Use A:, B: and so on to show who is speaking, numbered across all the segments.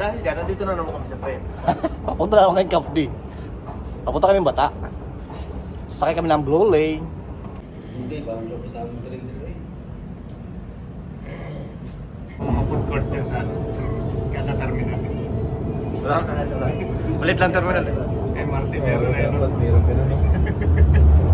A: Dahil dyan, nandito na naman kami sa train.
B: Papunta na naman kayong D. Papunta kami bata. Sakay kami ng Blue Lane.
C: Hindi, parang lobos tayo ng train dito eh.
A: Mga food court dyan sa kada terminal. Wala ka na sa Malit lang terminal eh. MRT meron na yun.
C: Dapat meron ka na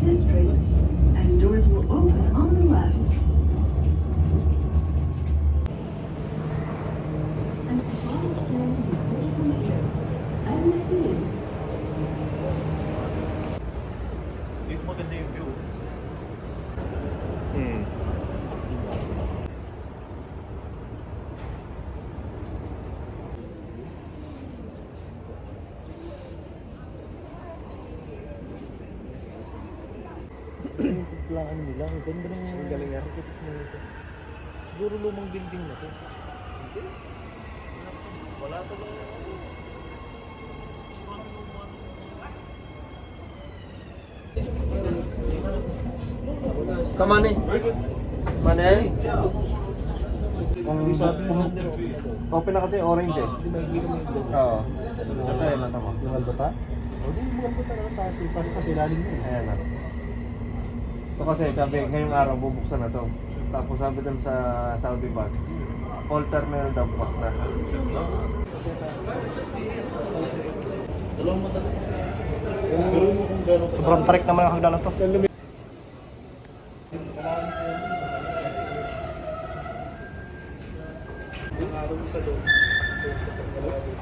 D: District and doors will open on
B: Plan nila. Ang ganda ng
C: Ang galing nga.
B: architect nito. Siguro lumang building na to.
A: Wala to lang.
C: Tama na eh.
A: Manel?
C: Kung open na kasi orange eh. Oo. Ito yun na tama. Yung albata? O di, yung albata na taas. Taas kasi lalim yun. Ayan na. Ito kasi sabi, ngayong araw bubuksan na to. Tapos sabi dun sa Saudi bus,
A: All terminal daw bukas na.
E: Mata. Pero mo kung gano'n.
F: Sobrang tarik naman ang hagdan na to.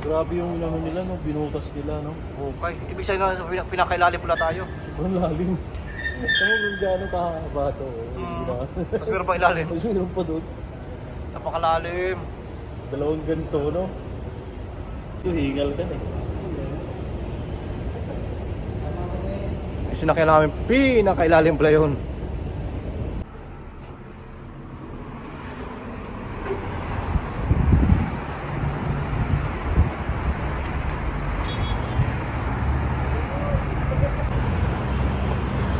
E: Grabe yung ano nila, no? binutas nila, no?
F: Okay. Ibig sabihin na pinak pinakailalim pala tayo.
E: Sobrang lalim. Ano kung gano'n kahaba to?
F: Mm. Tapos meron pa ilalim.
E: Mas meron pa doon.
F: Napakalalim.
E: Dalawang ganito, no? Ito, hingal ka na eh.
F: Yung sinakyan namin, pinakailalim pala yun.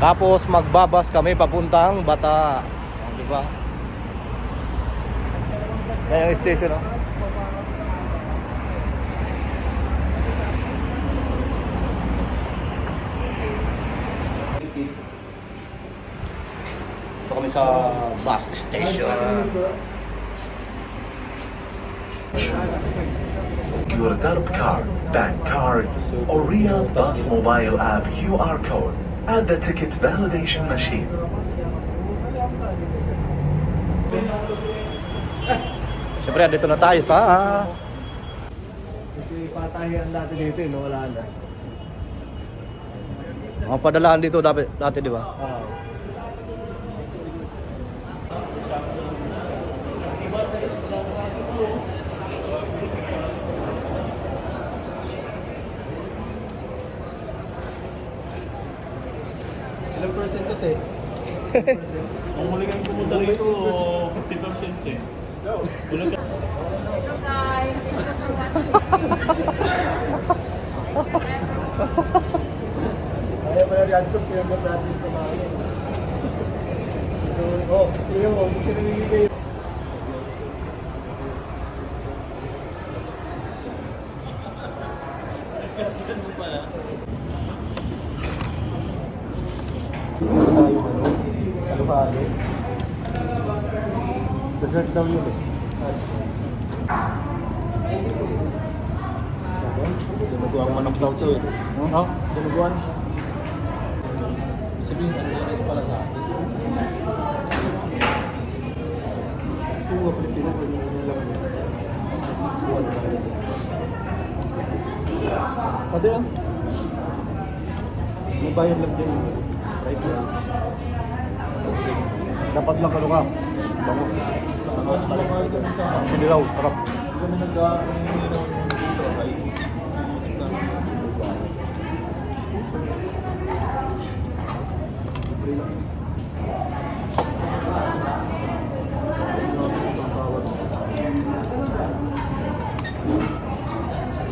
F: Tapos magbabas kami papuntang Bata. Oh, di ba? Yan yung station, oh. Ito kami sa bus station.
G: your Darb card, bank card, or Real Bus mobile app QR code at the ticket validation machine.
F: Siyempre, dito na tayo sa...
A: Kasi patahian dati dito, eh, no? wala na.
F: Mga padalahan dito dati, dati di ba?
A: Ah. Ilang percent ito eh?
E: Ang huli kami pumunta rito, 50% eh. Wala ka.
A: Kaya pala rin ito, tinanggap natin ito mga Oh, tingnan mo, hindi siya namimigay. Dessert daw yun eh.
E: Dinuguang manok daw to eh.
A: No? Dinuguan.
E: Sabihin, ano yan pala sa akin?
A: Yun. Buwan lang yun. Pwede ah. May bayad lang din. Right lang. Dapat lang ano ka. Bango. Hindi raw, sarap.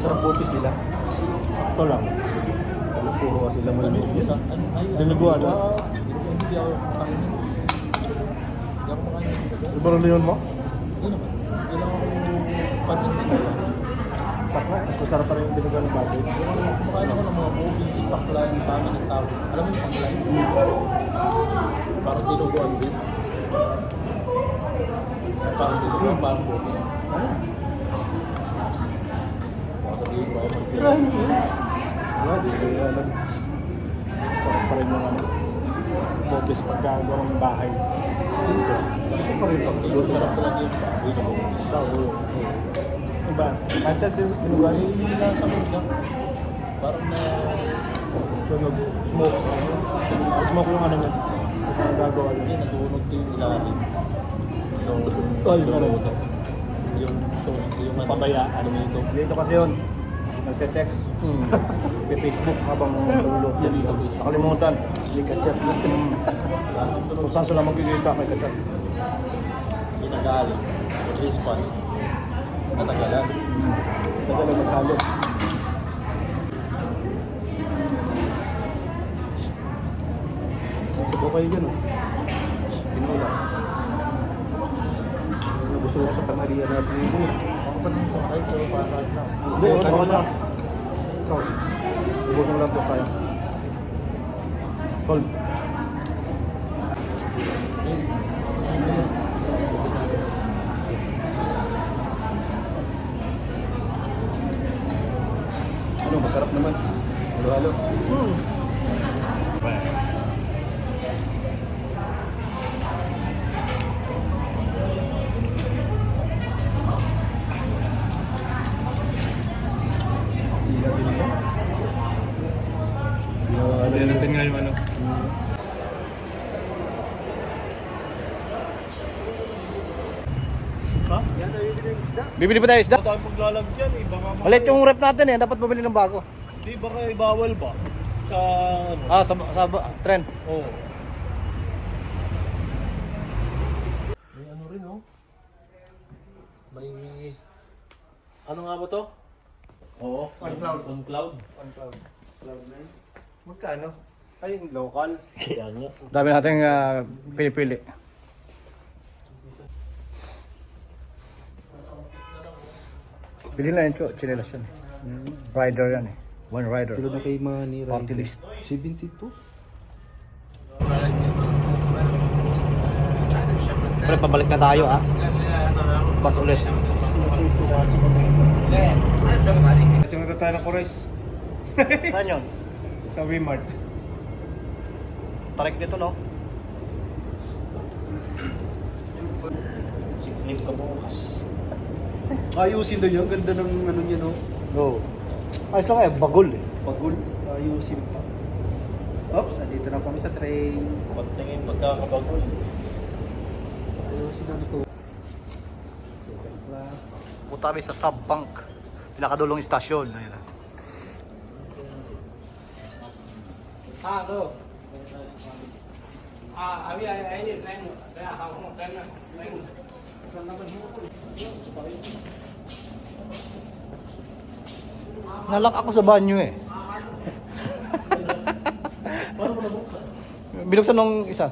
A: Sarap bupis nila. Ito lang. Puro kasi laman Dinuguan.
E: Hindi ako makain. Hindi ako makain.
A: Iba rin yun mo?
E: Hindi naman. Hindi lang ako panin nila.
A: Sarap na. Ito sarap pa rin yung dinuguan ng baboy.
E: Kumakain ako ng mga movie, bakla yung sa amin ng tao. Alam mo yung bakla? Parang dinuguan din. Parang dinuguan, parang movie. Baka sabihin ko ako
A: yung alam. Sarap pa rin yung ano. Bopis pagkagawa ng bahay. Ito pa rin pag
E: Yung sarap talaga yung na movie.
A: Tao. Diba? Kahit sa dinuguan,
E: Ay, nasa mga. Parang na...
A: tunog, smoke. Smoke yung ano niya. Ito ang gagawa
E: Hindi,
A: niya.
E: nasunog yung ilalim. So,
A: Ay, yung ano
E: ito. Yung sauce, yung ano,
A: Pabaya.
E: ano nito.
A: Dito kasi yun. Nagte-text.
E: Hmm.
A: May Facebook habang
E: Facebook.
A: Nakalimutan. May kachat. Kung saan sila magkikita, may kachat.
E: Ginagaling. Response. Natagalan.
A: Sa dala maghalo. Subo kayo dyan, oh. Pinula. Gusto ko sa panaria natin yun.
E: Ako pa pero para na.
A: Hindi, okay lang. Ito. Ubusan lang po kaya. Solve.
F: Bibili pa tayo isda?
E: Baka tayo paglalagyan eh. Baka mga-
F: Malit yung rep natin eh. Dapat bumili ng bago.
E: Di baka ibawal ba? Sa ano?
F: Ah, sa, sa trend.
E: Oo.
A: May ano rin, oh.
E: May... Ano nga ba to? Oo. On cloud. On cloud.
A: Magkano? Ay, local.
E: Kaya nga.
F: Dami nating ah, pinipili. Bili na yun, Cho. Chinelas yan. eh. Rider yan eh. One rider.
A: Tulad na kay Manny
F: Party list.
A: 72?
F: Pero pabalik na tayo ah. Bas ulit.
C: At yung tayo ng Kores
F: Saan yun?
C: sa Wimart.
F: Tarik nito no?
E: Sikip ka bukas.
A: Ayusin daw yun. Ganda ng ano niya, no?
F: Go. Ayos lang eh, bagol eh.
A: Pagul. Ayusin pa. Oops, andito na kami sa train.
E: Pagtingin magkakabagol.
A: Ayusin na ito. Second class.
F: Punta kami sa Subbank. Pinakadulong istasyon. Ayun. ah. Nalak ako sa banyo eh. Binuksan nung isa.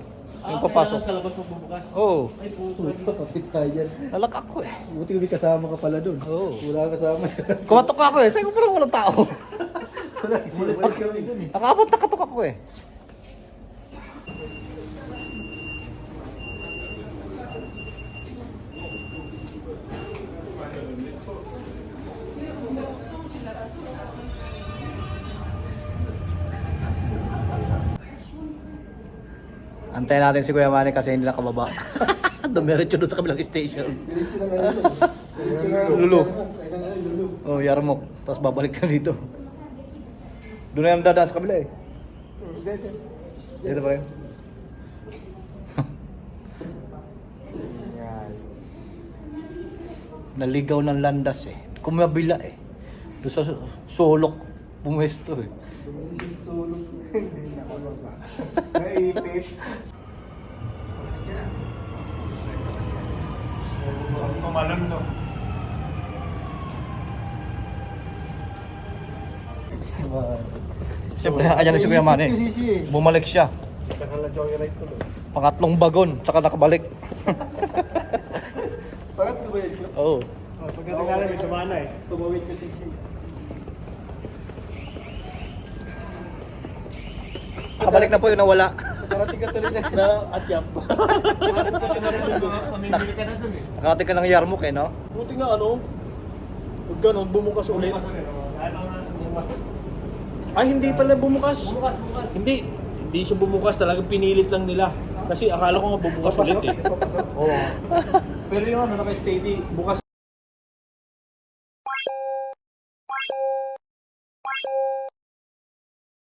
F: Yung papasok.
E: Sa labas magbubukas.
F: Oo.
E: Ay, puto.
A: Kapit tayo.
F: Nalak ako eh.
A: Buti may kasama ka pala dun.
F: Oo.
A: Wala kasama.
F: Kumatok ako eh. Sabi ko parang walang tao.
A: Umalis kami dun eh.
F: Nakabot na katok ako eh. Antayin natin si Kuya Manny kasi hindi nakababa. Dumiretso doon sa kabilang station.
A: Na na.
F: Lulu.
A: Na.
F: Oh, Yarmok. Tapos babalik ka dito. Doon na yung dadaan sa kabila eh. Dito pa rin. Naligaw ng landas eh. Kumabila eh. Doon sa su- sulok. Pumuesto eh.
A: Susulog. Hindi na ako ba. Naipit.
C: Tumalon no.
F: Siyempre, ayan na si Kuya Manny. Bumalik siya. Pangatlong bagon, tsaka nakabalik.
A: Bakit tumayad ka?
F: Oo.
C: Oh, pagkatagalan may tumana eh.
A: Tumawid ka sisi.
F: Nakabalik na po yung nawala.
A: Nakarating ka tuloy na. Na atyap.
C: Mamimili ka na dun eh.
F: Nakarating ka ng Yarmok eh, no?
A: Buti nga ano. Huwag ganun, bumukas ulit.
C: Bukas ulit. oh. Ano na, bukas.
A: Ay, hindi pala bumukas.
C: Bukas, bukas.
E: Hindi. Hindi siya bumukas. Talagang pinilit lang nila. Kasi akala ko nga bubukas ulit eh.
A: Oo. Pero yung ano, naka-steady, bukas